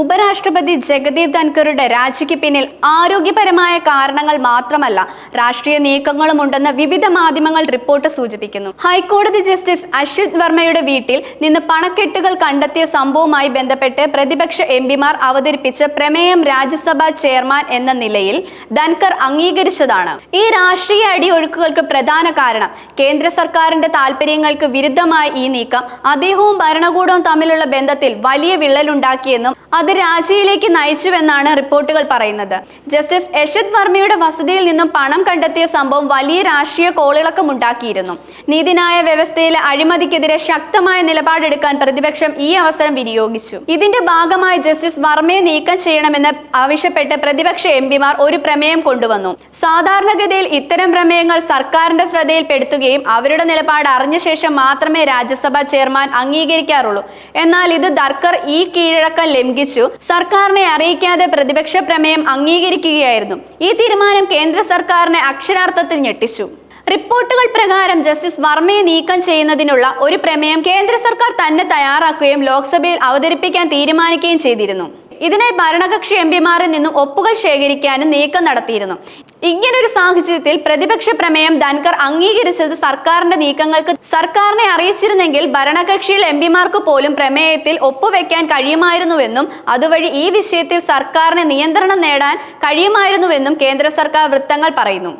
ഉപരാഷ്ട്രപതി ജഗദീപ് ധൻഖറുടെ രാജിക്ക് പിന്നിൽ ആരോഗ്യപരമായ കാരണങ്ങൾ മാത്രമല്ല രാഷ്ട്രീയ നീക്കങ്ങളും ഉണ്ടെന്ന് വിവിധ മാധ്യമങ്ങൾ റിപ്പോർട്ട് സൂചിപ്പിക്കുന്നു. ഹൈക്കോടതി ജസ്റ്റിസ് അശ്വിത് വർമ്മയുടെ വീട്ടിൽ നിന്ന് പണക്കെട്ടുകൾ കണ്ടെത്തിയ സംഭവവുമായി ബന്ധപ്പെട്ട് പ്രതിപക്ഷ എം പിമാർ അവതരിപ്പിച്ച പ്രമേയം രാജ്യസഭാ ചെയർമാൻ എന്ന നിലയിൽ ധൻഖർ അംഗീകരിച്ചതാണ്. ഈ രാഷ്ട്രീയ അടിയൊഴുക്കുകൾക്ക് പ്രധാന കാരണം കേന്ദ്ര സർക്കാരിന്റെ താൽപര്യങ്ങൾക്ക് വിരുദ്ധമായ ഈ നീക്കം അദ്ദേഹവും ഭരണകൂടവും തമ്മിലുള്ള ബന്ധത്തിൽ വലിയ വിള്ളലുണ്ടാക്കിയെന്നും അത് രാജിയിലേക്ക് നയിച്ചുവെന്നാണ് റിപ്പോർട്ടുകൾ പറയുന്നത്. ജസ്റ്റിസ് യശത് വർമ്മയുടെ വസതിയിൽ നിന്നും പണം കണ്ടെത്തിയ സംഭവം വലിയ രാഷ്ട്രീയ കോളിളക്കമുണ്ടാക്കിയിരുന്നു നീതിന്യായ വ്യവസ്ഥയിലെ അഴിമതിക്കെതിരെ ശക്തമായ നിലപാടെടുക്കാൻ പ്രതിപക്ഷം ഈ അവസരം വിനിയോഗിച്ചു. ഇതിന്റെ ഭാഗമായി ജസ്റ്റിസ് വർമ്മയെ നീക്കം ചെയ്യണമെന്ന് ആവശ്യപ്പെട്ട് പ്രതിപക്ഷ എം ഒരു പ്രമേയം കൊണ്ടുവന്നു. സാധാരണഗതിയിൽ ഇത്തരം പ്രമേയങ്ങൾ സർക്കാരിന്റെ ശ്രദ്ധയിൽപ്പെടുത്തുകയും അവരുടെ നിലപാട് അറിഞ്ഞ ശേഷം മാത്രമേ രാജ്യസഭാ ചെയർമാൻ അംഗീകരിക്കാറുള്ളൂ. എന്നാൽ ഇത് ദർക്കർ ഈ കീഴടക്കം ലംഘിച്ചു. സർക്കാരിനെ അറിയിക്കാതെ പ്രതിപക്ഷ പ്രമേയം അംഗീകരിക്കുകയായിരുന്നു. ഈ തീരുമാനം കേന്ദ്ര സർക്കാരിനെ അക്ഷരാർത്ഥത്തിൽ ഞെട്ടിച്ചു. റിപ്പോർട്ടുകൾ പ്രകാരം ജസ്റ്റിസ് വർമ്മയെ നീക്കം ചെയ്യുന്നതിനുള്ള ഒരു പ്രമേയം കേന്ദ്ര സർക്കാർ തന്നെ തയ്യാറാക്കുകയും ലോക്സഭയിൽ അവതരിപ്പിക്കാൻ തീരുമാനിക്കുകയും ചെയ്തിരുന്നു. ഇതിനായി ഭരണകക്ഷി എം പിമാരിൽ നിന്നും ഒപ്പുകൾ ശേഖരിക്കാനും നീക്കം നടത്തിയിരുന്നു. ഇങ്ങനൊരു സാഹചര്യത്തിൽ പ്രതിപക്ഷ പ്രമേയം ധൻകർ അംഗീകരിച്ചത് സർക്കാരിന്റെ നീക്കങ്ങൾക്ക് സർക്കാരിനെ അറിയിച്ചിരുന്നെങ്കിൽ ഭരണകക്ഷിയിൽ എം പിമാർക്ക് പോലും പ്രമേയത്തിൽ ഒപ്പുവെക്കാൻ കഴിയുമായിരുന്നുവെന്നും അതുവഴി ഈ വിഷയത്തിൽ സർക്കാരിന് നിയന്ത്രണം നേടാൻ കഴിയുമായിരുന്നുവെന്നും കേന്ദ്ര സർക്കാർ വൃത്തങ്ങൾ പറയുന്നു.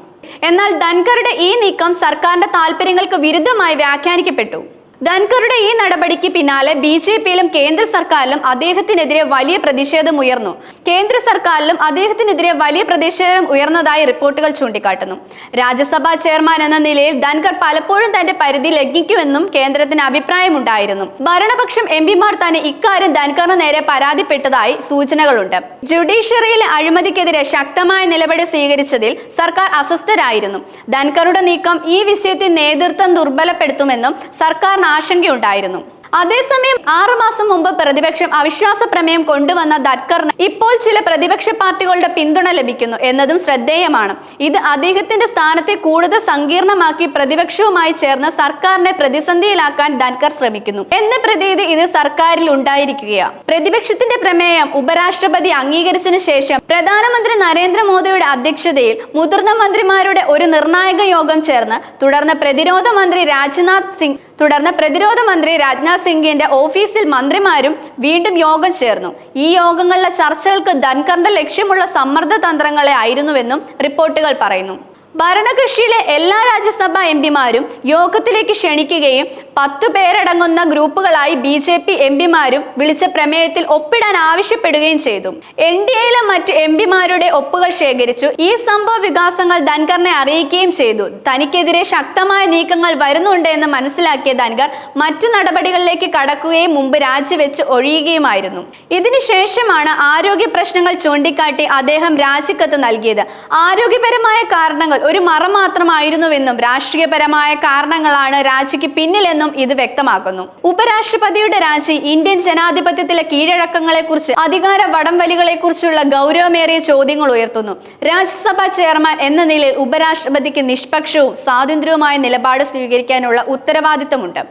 എന്നാൽ ധൻകറുടെ ഈ നീക്കം സർക്കാരിന്റെ താൽപര്യങ്ങൾക്ക് വിരുദ്ധമായി വ്യാഖ്യാനിക്കപ്പെട്ടു. ധൻകറുടെ ഈ നടപടിക്ക് പിന്നാലെ ബി ജെ പിയിലും കേന്ദ്ര സർക്കാരിലും അദ്ദേഹത്തിനെതിരെ വലിയ പ്രതിഷേധം ഉയർന്നു. കേന്ദ്ര സർക്കാരിലും അദ്ദേഹത്തിനെതിരെ വലിയ പ്രതിഷേധം ഉയർന്നതായി റിപ്പോർട്ടുകൾ ചൂണ്ടിക്കാട്ടുന്നു. രാജ്യസഭാ ചെയർമാൻ എന്ന നിലയിൽ ധൻകർ പലപ്പോഴും തന്റെ പരിധി ലംഘിക്കുമെന്നും കേന്ദ്രത്തിന് അഭിപ്രായമുണ്ടായിരുന്നു. ഭരണപക്ഷം എം പിമാർ തന്നെ ഇക്കാര്യം ധൻകറിന് നേരെ പരാതിപ്പെട്ടതായി സൂചനകളുണ്ട്. ജുഡീഷ്യറിയിലെ അഴിമതിക്കെതിരെ ശക്തമായ നിലപാട് സ്വീകരിച്ചതിൽ സർക്കാർ അസ്വസ്ഥരായിരുന്നു. ധൻകറുടെ നീക്കം ഈ വിഷയത്തിൽ നേതൃത്വം ദുർബലപ്പെടുത്തുമെന്നും ആശങ്കയുണ്ടായിരുന്നു. അതേസമയം ആറുമാസം മുമ്പ് പ്രതിപക്ഷം അവിശ്വാസ പ്രമേയം കൊണ്ടുവന്ന ദത്കറിന് ഇപ്പോൾ ചില പ്രതിപക്ഷ പാർട്ടികളുടെ പിന്തുണ ലഭിക്കുന്നു എന്നതും ശ്രദ്ധേയമാണ്. ഇത് അദ്ദേഹത്തിന്റെ സ്ഥാനത്തെ കൂടുതൽ സങ്കീർണമാക്കി പ്രതിപക്ഷവുമായി ചേർന്ന് സർക്കാരിനെ പ്രതിസന്ധിയിലാക്കാൻ ധൻകർ ശ്രമിക്കുന്നു. എന്ന പ്രതീതി ഇത് സർക്കാരിൽ ഉണ്ടായിരിക്കുകയാണ് പ്രതിപക്ഷത്തിന്റെ പ്രമേയം ഉപരാഷ്ട്രപതി അംഗീകരിച്ചതിനു ശേഷം പ്രധാനമന്ത്രി നരേന്ദ്രമോദിയുടെ അധ്യക്ഷതയിൽ മുതിർന്ന മന്ത്രിമാരുടെ ഒരു നിർണായക യോഗം ചേർന്ന് തുടർന്ന് പ്രതിരോധ മന്ത്രി രാജ്നാഥ് സിംഗ് തുടർന്ന് പ്രതിരോധ മന്ത്രി രാജ്നാഥ് സിംഗിന്റെ ഓഫീസിൽ മന്ത്രിമാരും വീണ്ടും യോഗം ചേർന്നു. ഈ യോഗങ്ങളിലെ ചർച്ചകൾക്ക് ധൻകറിന്റെ ലക്ഷ്യമുള്ള സമ്മർദ്ദ തന്ത്രങ്ങളെ ആയിരുന്നുവെന്നും റിപ്പോർട്ടുകൾ പറയുന്നു. ഭരണകക്ഷിയിലെ എല്ലാ രാജ്യസഭാ എംപിമാരും യോഗത്തിലേക്ക് ക്ഷണിക്കുകയും പത്ത് പേരടങ്ങുന്ന ഗ്രൂപ്പുകളായി ബി ജെ പി എം പിമാരും വിളിച്ച പ്രമേയത്തിൽ ഒപ്പിടാൻ ആവശ്യപ്പെടുകയും ചെയ്തു. എൻ ഡി എയിലെ മറ്റ് എംപിമാരുടെ ഒപ്പുകൾ ശേഖരിച്ചു. ഈ സംഭവ വികാസങ്ങൾ ധൻകറിനെ അറിയിക്കുകയും ചെയ്തു. തനിക്കെതിരെ ശക്തമായ നീക്കങ്ങൾ വരുന്നുണ്ട് എന്ന് മനസ്സിലാക്കിയ ധൻകർ മറ്റു നടപടികളിലേക്ക് കടക്കുകയും മുമ്പ് രാജിവെച്ച് ഒഴിയുകയുമായിരുന്നു. ഇതിനുശേഷമാണ് ആരോഗ്യ പ്രശ്നങ്ങൾ ചൂണ്ടിക്കാട്ടി അദ്ദേഹം രാജിക്കത്ത് നൽകിയത്. ആരോഗ്യപരമായ കാരണങ്ങൾ ഒരു മറ മാത്രമായിരുന്നുവെന്നും രാഷ്ട്രീയപരമായ കാരണങ്ങളാണ് രാജിക്ക് പിന്നിലെന്നും ഇത് വ്യക്തമാക്കുന്നു. ഉപരാഷ്ട്രപതിയുടെ രാജി ഇന്ത്യൻ ജനാധിപത്യത്തിലെ കീഴടക്കങ്ങളെക്കുറിച്ച് അധികാര വടംവലികളെക്കുറിച്ചുള്ള ഗൗരവമേറിയ ചോദ്യങ്ങൾ ഉയർത്തുന്നു. രാജ്യസഭാ ചെയർമാൻ എന്ന നിലയിൽ ഉപരാഷ്ട്രപതിക്ക് നിഷ്പക്ഷവും സ്വാതന്ത്ര്യവുമായ നിലപാട് സ്വീകരിക്കാനുള്ള ഉത്തരവാദിത്തമുണ്ട്.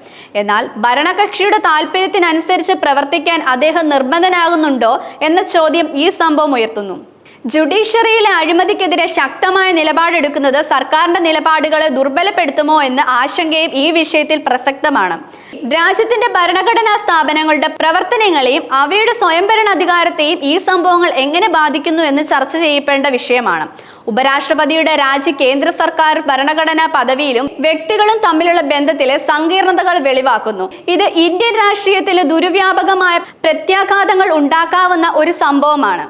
എന്നാൽ ഭരണകക്ഷിയുടെ താല്പര്യത്തിനനുസരിച്ച് പ്രവർത്തിക്കാൻ അദ്ദേഹം നിർബന്ധനാകുന്നുണ്ടോ എന്ന ചോദ്യം ഈ സംഭവം ഉയർത്തുന്നു. ജുഡീഷ്യറിയിലെ അഴിമതിക്കെതിരെ ശക്തമായ നിലപാടെടുക്കുന്നത് സർക്കാരിന്റെ നിലപാടുകളെ ദുർബലപ്പെടുത്തുമോ എന്ന ആശങ്കയും ഈ വിഷയത്തിൽ പ്രസക്തമാണ്. രാജ്യത്തിന്റെ ഭരണഘടനാ സ്ഥാപനങ്ങളുടെ പ്രവർത്തനങ്ങളെയും അവയുടെ സ്വയംഭരണ അധികാരത്തെയും ഈ സംഭവങ്ങൾ എങ്ങനെ ബാധിക്കുന്നു എന്ന് ചർച്ച ചെയ്യപ്പെടേണ്ട വിഷയമാണ്. ഉപരാഷ്ട്രപതിയുടെ രാജ്യ കേന്ദ്ര സർക്കാർ ഭരണഘടനാ പദവിയിലും വ്യക്തികളും തമ്മിലുള്ള ബന്ധത്തിലെ സങ്കീർണതകൾ വെളിവാക്കുന്നു. ഇത് ഇന്ത്യൻ രാഷ്ട്രീയത്തിലെ ദുരുവ്യാപകമായ പ്രത്യാഘാതങ്ങൾ ഉണ്ടാക്കാവുന്ന ഒരു സംഭവമാണ്.